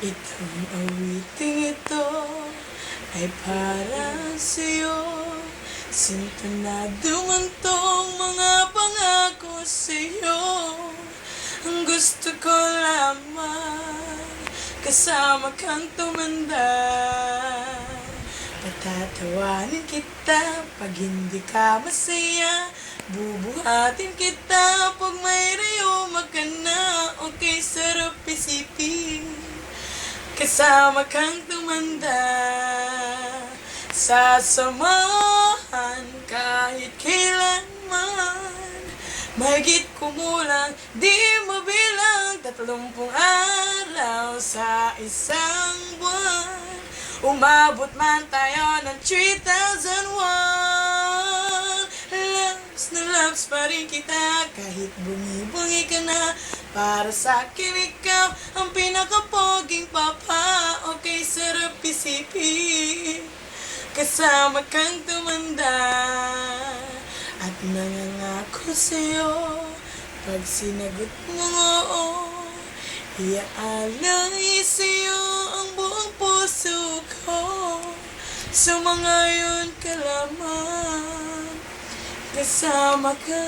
Itong awiting ito ay para sa'yo. Sintonado man tong mga pangako sa'yo. Ang gusto ko lamang kasama kang tumanda. Patatawanin kita pag hindi ka masaya. Bubuhatin kita Kasama kang tumanda Sasamahan kahit kailanman. Mahigit kumulang di mabilang Tatlumpung araw sa isang buwan. Umabot man tayo ng 3001 Loves na loves pa rin kita Kahit bungi-bungi ka na Para sa akin ikaw Ang pinakapoging papa. Okay, sarap isipin. Kasama kang tumanda. At nangangako sa'yo. Pag sinagot mo oo Iaalay sa'yo ang buong puso ko. Sumangayon ka lamang Kasama ka